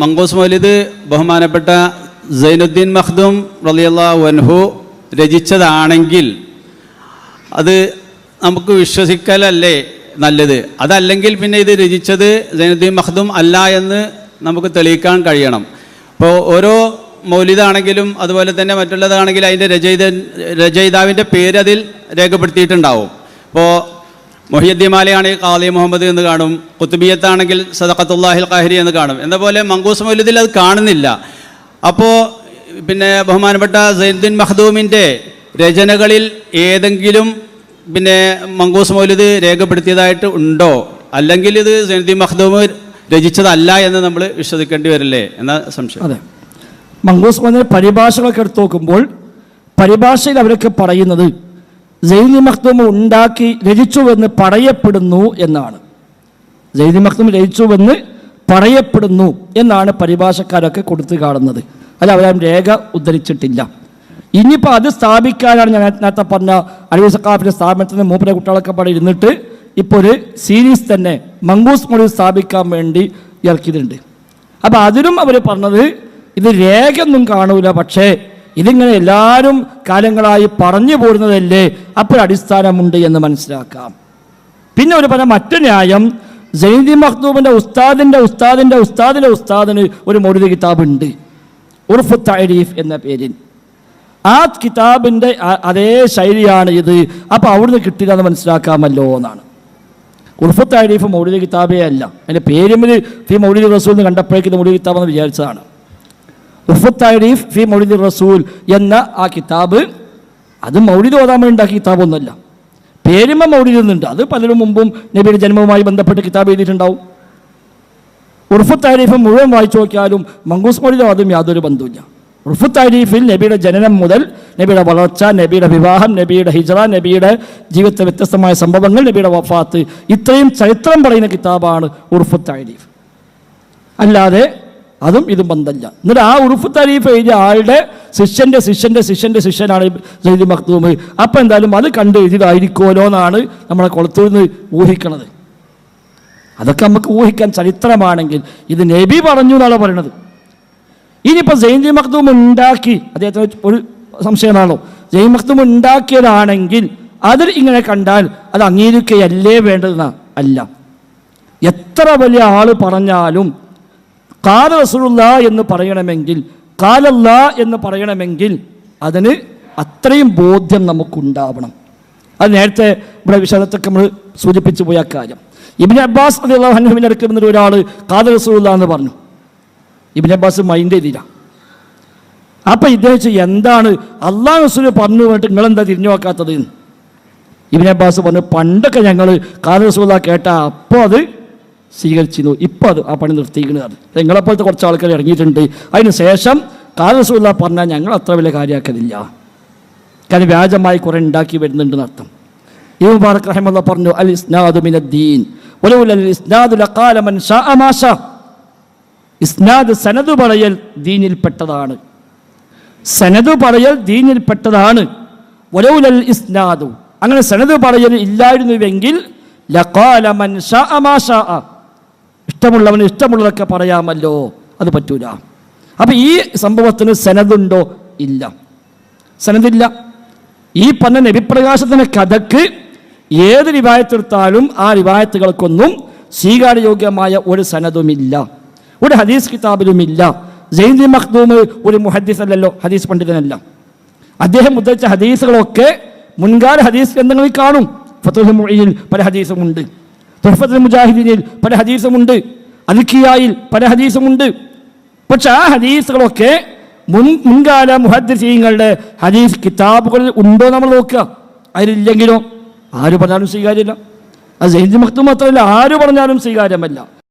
മങ്കൂസ് മൗലിദ് ബഹുമാനപ്പെട്ട സൈനുദ്ദീൻ മഖ്ദൂം റളിയല്ലാഹു വൻഹു രചിച്ചതാണെങ്കിൽ അത് നമുക്ക് വിശ്വസിക്കലല്ലേ നല്ലത്? അതല്ലെങ്കിൽ പിന്നെ ഇത് രചിച്ചത് സൈനുദ്ദീൻ മഖ്ദൂം അല്ല എന്ന് നമുക്ക് തെളിയിക്കാൻ കഴിയണം. ഇപ്പോൾ ഓരോ മൗലിദാണെങ്കിലും അതുപോലെ തന്നെ മറ്റുള്ളതാണെങ്കിലും അതിന്റെ രചയിത രചയിതാവിന്റെ പേര് അതിൽ രേഖപ്പെടുത്തിയിട്ടുണ്ടാവും. ഇപ്പോൾ മൊഹിയദ്ദീൻ മാലയാണെങ്കിൽ ഖാദി മുഹമ്മദ് എന്ന് കാണും. കുത്തുബിയത്താണെങ്കിൽ സദഖത്തുല്ലാഹിൽ ഖാഹിരി എന്ന് കാണും. എന്ന പോലെ മങ്കൂസ് മൗലിദിൽ അത് കാണുന്നില്ല. അപ്പോൾ പിന്നെ ബഹുമാനപ്പെട്ട സൈനുദ്ദീൻ മഹദൂമിന്റെ രചനകളിൽ ഏതെങ്കിലും പിന്നെ മങ്കൂസ് മൗലിദ് രേഖപ്പെടുത്തിയതായിട്ട് ഉണ്ടോ? അല്ലെങ്കിൽ ഇത് സൈനുദ്ദീൻ മഹദൂമ് രചിച്ചതല്ല എന്ന് നമ്മൾ വിശ്വസിക്കേണ്ടി വരില്ലേ എന്ന സംശയം. അതെ. മങ്കൂസ് മദീന പരിഭാഷകളൊക്കെ എടുത്തു നോക്കുമ്പോൾ പരിഭാഷയിൽ അവരൊക്കെ പറയുന്നത് ജൈനി മഖ്ദൂം ഉണ്ടാക്കി രചിച്ചുവെന്ന് പറയപ്പെടുന്നു എന്നാണ്. ജൈനി മഖ്ദൂം രചിച്ചുവെന്ന് പറയപ്പെടുന്നു എന്നാണ് പരിഭാഷക്കാരൊക്കെ കൊടുത്തു കാണുന്നത്. അല്ല അവരും രേഖ ഉദ്ധരിച്ചിട്ടില്ല. ഇനിയിപ്പോൾ അത് സ്ഥാപിക്കാനാണ് ഞാൻ നേരത്തെ പറഞ്ഞ അലവി സക്കാഫിന്റെ സ്ഥാപനത്തിന് മൂപ്പരെ കുട്ടികളൊക്കെ പാടെ ഇരുന്നിട്ട് ഇപ്പോൾ ഒരു സീരീസ് തന്നെ മംഗൂസ് മൊഴി സ്ഥാപിക്കാൻ വേണ്ടി ഇറക്കിയിട്ടുണ്ട്. അപ്പോൾ അതിനും അവർ പറഞ്ഞത് ഇത് രേഖയൊന്നും കാണൂല പക്ഷേ ഇതിങ്ങനെ എല്ലാവരും കാലങ്ങളായി പറഞ്ഞു പോരുന്നതല്ലേ? അപ്പോൾ അടിസ്ഥാനമുണ്ട് എന്ന് മനസ്സിലാക്കാം. പിന്നെ ഒരു പറഞ്ഞ മറ്റു ന്യായം ജൈദി മഹ്ദൂബിന്റെ ഉസ്താദിന്റെ ഉസ്താദിന്റെ ഉസ്താദിന്റെ ഉസ്താദിന് ഒരു മൗലിക കിതാബ് ഉണ്ട് ഉർഫു തരീഫ് എന്ന പേരിൽ. ആ കിതാബിന്റെ അതേ ശൈലിയാണ് ഇത്. അപ്പോൾ അവിടുന്ന് കിട്ടില്ല എന്ന് മനസ്സിലാക്കാമല്ലോ എന്നാണ്. ഉർഫു തരീഫ് മൗലിക കിതാബേ അല്ല. അതിന്റെ പേരുമിൽ ഫി മൗലിക റസൂൽ എന്ന് കണ്ടപ്പോഴേക്കും ഇത് മൗലിക കിതാബ് എന്ന് വിചാരിച്ചതാണ്. താരീഫ് ഫി മൗലിദ് റസൂൽ എന്ന ആ കിതാബ് അത് മൗലിദ് ഓതാൻ വേണ്ടി ഉണ്ടാക്കിയ കിതാബൊന്നുമല്ല. പേരുമ മൗലിദ് എന്നുണ്ട്. അത് പലരും മുമ്പും നബിയുടെ ജന്മവുമായി ബന്ധപ്പെട്ട് കിതാബ് എഴുതിയിട്ടുണ്ടാവും. ഉർഫു താരീഫ് മുഴുവൻ വായിച്ചു നോക്കിയാലും മങ്കൂസ് മൗലിദോ അതും യാതൊരു ബന്ധവുമില്ല. ഉർഫു താരീഫിൽ നബിയുടെ ജനനം മുതൽ നബിയുടെ വളർച്ച നബിയുടെ വിവാഹം നബിയുടെ ഹിജറ നബിയുടെ ജീവിതത്തെ വ്യത്യസ്തമായ സംഭവങ്ങൾ നബിയുടെ വഫാത്ത് ഇത്രയും ചരിത്രം പറയുന്ന കിതാബാണ് ഉർഫു താരീഫ് അല്ലാതെ അതും ഇതും ബന്ധമില്ല എന്നിട്ട് ആ ഉറുഫ് തരീഫ് എഴുതിയ ആളുടെ ശിഷ്യന്റെ ശിഷ്യന്റെ ശിഷ്യന്റെ ശിഷ്യനാണ് സൈദി മഖ്ദൂം അപ്പം എന്തായാലും അത് കണ്ട് എഴുതിയതായിരിക്കുമല്ലോ എന്നാണ് നമ്മളെ കുളത്തൂരിൽ നിന്ന് ഊഹിക്കണത്. അതൊക്കെ നമുക്ക് ഊഹിക്കാൻ ചരിത്രമാണെങ്കിൽ ഇത് നബി പറഞ്ഞു എന്നാണ് പറയണത്. ഇനിയിപ്പോൾ ജെയിൻ മഖ്ദൂം ഉണ്ടാക്കി അദ്ദേഹത്തിന് ഒരു സംശയമാണല്ലോ. ജെയിൻ മഖ്ദൂം ഉണ്ടാക്കിയതാണെങ്കിൽ അതിൽ ഇങ്ങനെ കണ്ടാൽ അത് അംഗീകരിക്കുകയല്ലേ വേണ്ടതെന്ന? അല്ല. എത്ര വലിയ ആൾ പറഞ്ഞാലും കാല റസൂലുള്ള എന്ന് പറയണമെങ്കിൽ കാലല്ല എന്ന് പറയണമെങ്കിൽ അതിന് അത്രയും ബോധ്യം നമുക്കുണ്ടാവണം. അത് നേരത്തെ ഇവിടെ വിശദത്തൊക്കെ നമ്മൾ സൂചിപ്പിച്ചു പോയ കാര്യം. ഇബിൻ അബ്ബാസ് അതി അള്ളാഹുവിന്റെ ഒരാൾ കാല റസൂലുള്ള എന്ന് പറഞ്ഞു. ഇബിൻ അബ്ബാസ് മൈൻഡ് ചെയ്തില്ല. അപ്പം ഇദ്ദേഹം എന്താണ് അള്ളാഹ് റസൂൽ പറഞ്ഞു പറഞ്ഞിട്ട് നിങ്ങളെന്താ തിരിഞ്ഞു നോക്കാത്തത്. ഇബിൻ അബ്ബാസ് പറഞ്ഞു പണ്ടൊക്കെ ഞങ്ങൾ കാല റസൂല കേട്ട അപ്പോൾ അത് സ്വീകരിച്ചിരുന്നു. ഇപ്പോൾ അത് ആ പണി നിർത്തിയിരിക്കുന്നത്. നിങ്ങളെപ്പോലത്തെ കുറച്ച് ആൾക്കാർ ഇറങ്ങിയിട്ടുണ്ട്. അതിന് ശേഷം കാലസൂല പറഞ്ഞാൽ ഞങ്ങൾ അത്ര വലിയ കാര്യമാക്കുന്നില്ല കാരണം വ്യാജമായി കുറേ ഉണ്ടാക്കി വരുന്നുണ്ട് അർത്ഥം. ഈ മുബാറക് റഹമുല്ല പറഞ്ഞു അൽ ഇസ്നാദു മിനദ്ദീൻ ഇസ്നാദ് സനദ് പറയൽ ദീനിൽപ്പെട്ടതാണ് സനദ് പറയൽ ദീനിൽപ്പെട്ടതാണ് വലൗലൽ ഇസ്നാദു അങ്ങനെ സനദ് പറയൽ ഇല്ലായിരുന്നുവെങ്കിൽ ലഖാല മൻ ഷാ അമാ ഇഷ്ടമുള്ളവന് ഇഷ്ടമുള്ളതൊക്കെ പറയാമല്ലോ അത് പറ്റൂല. അപ്പം ഈ സംഭവത്തിന് സനതുണ്ടോ? ഇല്ല. സനതില്ല. ഈ പറഞ്ഞ നബിപ്രകാശത്തിന്റെ കഥക്ക് ഏത് റിവായത്തെടുത്താലും ആ റിവായത്തുകൾക്കൊന്നും സ്വീകാര്യയോഗ്യമായ ഒരു സനതുമില്ല. ഒരു ഹദീസ് കിതാബിലുമില്ല. ജൈന്ദി മഹ്ദൂമ് ഒരു മുഹദ്ദീസ് അല്ലല്ലോ ഹദീസ് പണ്ഡിതനല്ല. അദ്ദേഹം ഉദ്ധരിച്ച ഹദീസുകളൊക്കെ മുൻകാല ഹദീസ് ഗ്രന്ഥങ്ങളിൽ കാണും. ഫത്തുൽ മുഈനിൽ പല ഹദീസുമുണ്ട് തുഹഫത്തുൽ മുജാഹിദീനിൽ പല ഹദീസുമുണ്ട് അലുഖിയായിൽ പല ഹദീസുമുണ്ട്. പക്ഷെ ആ ഹദീസുകളൊക്കെ മുൻ മുൻകാല മുഹദ്ദീങ്ങളുടെ ഹദീസ് കിതാബുകളിൽ ഉണ്ടോ നമ്മൾ നോക്കുക. അതിലില്ലെങ്കിലോ ആര് പറഞ്ഞാലും സ്വീകാര്യമല്ല. അത് സെയ്ദ് മഖ്ദൂം മാത്രമല്ല ആര് പറഞ്ഞാലും സ്വീകാര്യമല്ല.